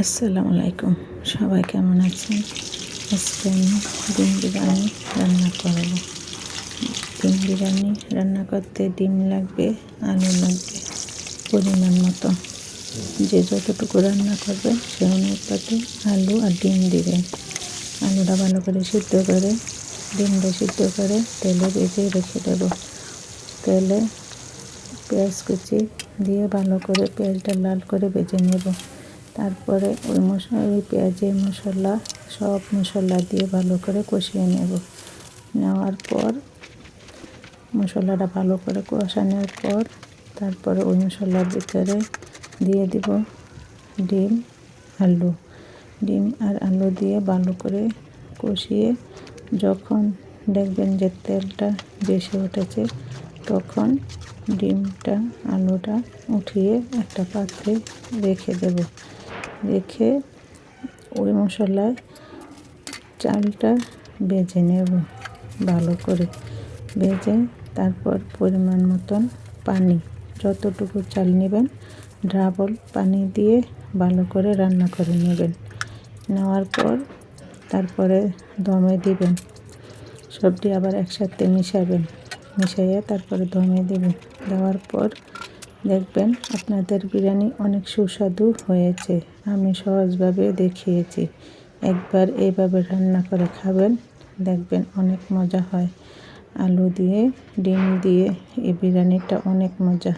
আসসালামু আলাইকুম। সবাই কেমন আছেন? আজকে আমি ডিম বিরিয়ানি রান্না করব। ডিম বিরিয়ানি রান্না করতে ডিম লাগবে, আলু লাগবে, পরিমাণ মতো। যে যতটুকু রান্না করবে সে অনুপাতে আলু আর ডিম দিবেন আলুটা ভালো করে সিদ্ধ করে, ডিমটা সিদ্ধ করে তেলে ভেজে রেখে দেবো। তেলে পেঁয়াজ কুচি দিয়ে ভালো করে পেঁয়াজটা লাল করে ভেজে নেব। তারপরে ওই মশলা ওই পেঁয়াজে মশলা, সব মশলা দিয়ে ভালো করে কষিয়ে নেব। নেওয়ার পর মশলাটা ভালো করে কষানোর পর তারপরে ওই মশলার ভিতরে দিয়ে দিব ডিম, আলু। ডিম আর আলু দিয়ে ভালো করে কষিয়ে যখন দেখবেন যে তেলটা বেশি উঠেছে, তখন ডিমটা, আলুটা উঠিয়ে একটা পাত্রে রেখে দেব। রেখে ওই মশলায় চালটা বেজে নেব ভালো করে। বেজে তারপর পরিমাণ মতন পানি, যতটুকু চাল নেবেন ড্রাবল পানি দিয়ে ভালো করে রান্না করে নেবেন। নেওয়ার পর তারপরে দমে দিবেন। সবটি আবার একসাথে মিশাবেন, মিশাইয়ে তারপরে দমে দেবেন। দেওয়ার পর দেখবেন আপনাদের বিরিয়ানি অনেক সুস্বাদু হয়েছে। আমি সহজভাবে দেখিয়েছি। একবার এইভাবে রান্না করে খাবেন, দেখবেন অনেক মজা হয়। আলু দিয়ে, ডিম দিয়ে এই বিরিয়ানিটা অনেক মজা।